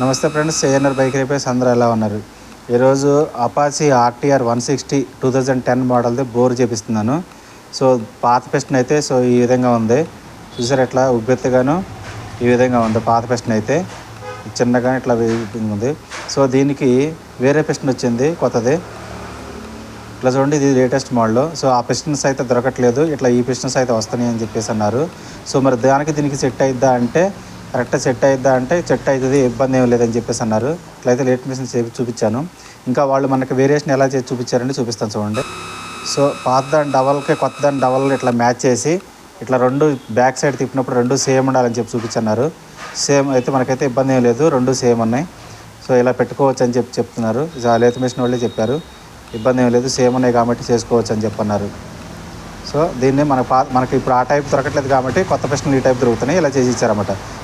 నమస్తే friends ANR bike repairs అందరూ ఎలా ఉన్నారు? ఈరోజు Apache RTR one sixty two thousand ten మోడల్ది bore చేపిస్తున్నాను. సో పాత పెస్టన్ అయితే సో ఈ విధంగా ఉంది. చూసారు ఎట్లా ఉబ్బెత్తుగాను ఈ విధంగా ఉంది పాత పెస్టన్ అయితే. చిన్నగా ఇట్లా ఉంది. సో దీనికి వేరే పెస్టన్ వచ్చింది కొత్తది. ఇట్లా చూడండి ఇది లేటెస్ట్ మోడల్. సో ఆ పిస్టన్స్ అయితే దొరకట్లేదు. ఇట్లా ఈ పిస్టన్స్ అయితే వస్తున్నాయి అని చెప్పేసి అన్నారు. సో మరి దానికి దీనికి సెట్ అయిద్దా అంటే కరెక్ట్గా సెట్ అయిద్దా అంటే సెట్ అవుతుంది ఇబ్బంది ఏం లేదని చెప్పేసి అన్నారు. ఇట్లయితే లేట్ మిషన్ చేపి చూపించాను. ఇంకా వాళ్ళు మనకి వేరియేషన్ ఎలా చేసి చూపించారంటే చూపిస్తాను చూడండి. సో పాత దాని డబల్కి కొత్త దాని డబల్ ఇట్లా మ్యాచ్ చేసి ఇట్లా రెండు బ్యాక్ సైడ్ తిప్పినప్పుడు రెండు సేమ్ ఉండాలని చెప్పి చూపించన్నారు. సేమ్ అయితే మనకైతే ఇబ్బంది ఏం లేదు రెండు సేమ్ ఉన్నాయి. సో ఇలా పెట్టుకోవచ్చు అని చెప్పి చెప్తున్నారు. లేత మిషన్ వాళ్ళే చెప్పారు. ఇబ్బంది ఏం లేదు సేమ్ ఉన్నాయి కాబట్టి చేసుకోవచ్చు అని చెప్పన్నారు. సో దీన్ని మన పా మనకి ఇప్పుడు ఆ టైప్ దొరకట్లేదు కాబట్టి కొత్త ప్రశ్నలు ఈ టైప్ దొరుకుతున్నాయి ఇలా చేసి ఇచ్చారన్నమాట.